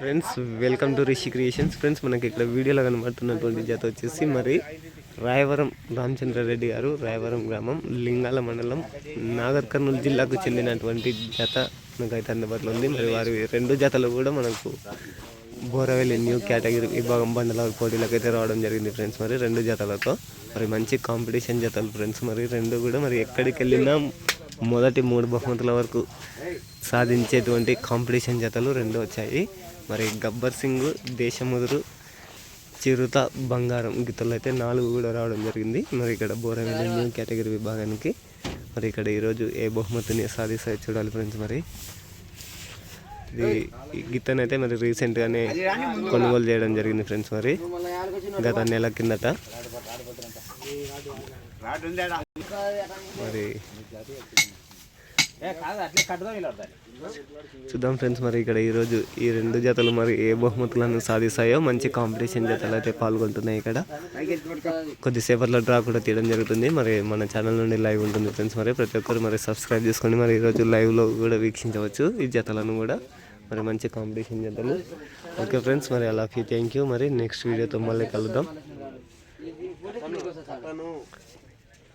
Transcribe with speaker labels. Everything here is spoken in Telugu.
Speaker 1: Friends welcome to Rishi Creations friends మనకి ఇక్కడ వీడియోలో కనబడుతున్నటువంటి జత వచ్చేసి మరి రాయవరం రామచంద్రారెడ్డి గారు రాయవరం గ్రామం లింగాల మండలం నాగర్ కర్నూలు జిల్లాకు చెందినటువంటి జత మనకైతే అందుబాటులో ఉంది. మరి వారి రెండు జతలు కూడా మనకు బోరవెల్లి న్యూ కేటగిరీ విభాగం బండల పోటీలకు అయితే రావడం జరిగింది ఫ్రెండ్స్ మరి రెండు జతలతో మరి మంచి కాంపిటీషన్ జతలు ఫ్రెండ్స్ మరి రెండు కూడా మరి ఎక్కడికి వెళ్ళినా మొదటి మూడు బహుమతుల వరకు సాధించేటువంటి కాంపిటీషన్ జతలు రెండు వచ్చాయి. మరి గబ్బర్ సింగ్ దేశముదురు చిరుత బంగారం గీతలు అయితే నాలుగు కూడా రావడం జరిగింది. మరి ఇక్కడ బోరవెల్లి న్యూ కేటగిరీ విభాగానికి మరి ఇక్కడ ఈరోజు ఏ బహుమతిని సాధిస్తాయి చూడాలి ఫ్రెండ్స్ మరి. ఇది ఈ అయితే మరి రీసెంట్గానే కొనుగోలు చేయడం జరిగింది ఫ్రెండ్స్ మరి. గత నెల కిందట. మరి చూద్దాం ఫ్రెండ్స్ మరి ఇక్కడ ఈరోజు ఈ రెండు జతలు మరి ఏ బహుమతులను సాధిస్తాయో మంచి కాంపిటీషన్ జతలు అయితే పాల్గొంటున్నాయి ఇక్కడ. కొద్దిసేపట్లో డ్రా కూడా తీయడం జరుగుతుంది. మరి మన ఛానల్ నుండి లైవ్ ఉంటుంది ఫ్రెండ్స్ మరి ప్రతి ఒక్కరు మరి సబ్స్క్రైబ్ చేసుకొని మరి ఈరోజు లైవ్లో కూడా వీక్షించవచ్చు ఈ జతలను కూడా. మరి మంచి కాంపిటీషన్ జతలు. ఓకే ఫ్రెండ్స్ మరి అలా ఫీ థ్యాంక్ యూ మరి నెక్స్ట్ వీడియోతో మళ్ళీ కలుద్దాం.